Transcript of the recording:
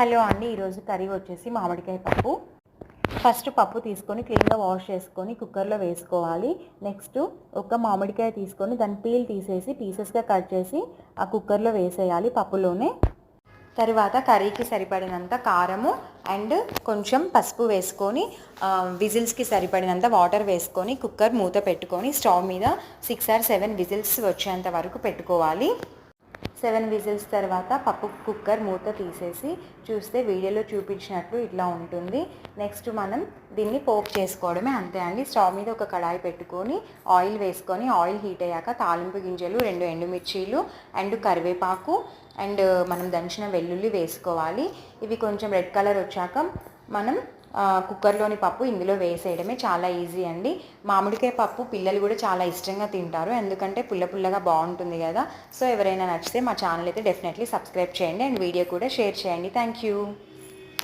Hello అండి ఈరోజు curry వచ్చేసి మామిడికాయ పప్పు. ఫస్ట్ పప్పు తీసుకొని క్లీన్గా వాష్ చేసుకొని కుక్కర్లో వేసుకోవాలి. నెక్స్ట్ ఒక మామిడికాయ తీసుకొని దాని పీల్ తీసేసి పీసెస్గా కట్ చేసి ఆ కుక్కర్లో వేసేయాలి పప్పులోనే. తర్వాత కర్రీకి సరిపడినంత కారము అండ్ కొంచెం పసుపు వేసుకొని విజిల్స్కి సరిపడినంత వాటర్ వేసుకొని కుక్కర్ మూత పెట్టుకొని స్టవ్ మీద సిక్స్ ఆర్ సెవెన్ విజిల్స్ వచ్చేంత వరకు పెట్టుకోవాలి. సెవెన్ విజిల్స్ తర్వాత పప్పు కుక్కర్ మూత తీసేసి చూస్తే వీడియోలో చూపించినట్లు ఇట్లా ఉంటుంది. నెక్స్ట్ మనం దీన్ని పోక్ చేసుకోవడమే అంతే అండి. స్టవ్ మీద ఒక కడాయి పెట్టుకొని ఆయిల్ వేసుకొని ఆయిల్ హీట్ అయ్యాక తాలింపు గింజలు రెండు ఎండుమిర్చీలు అండ్ కరివేపాకు అండ్ మనం దంచిన వెల్లుల్లి వేసుకోవాలి. ఇవి కొంచెం రెడ్ కలర్ వచ్చాక మనం కుక్కర్లోని పప్పు ఇందులో వేసేయడమే చాలా ఈజీ అండి. మామిడికాయ పప్పు పిల్లలు కూడా చాలా ఇష్టంగా తింటారు. ఎందుకంటే పుల్ల పుల్లగా బాగుంటుంది కదా. సో ఎవరైనా నచ్చితే మా ఛానల్ అయితే డెఫినెట్లీ సబ్స్క్రైబ్ చేయండి. అండ్ వీడియో కూడా షేర్ చేయండి. Thank you.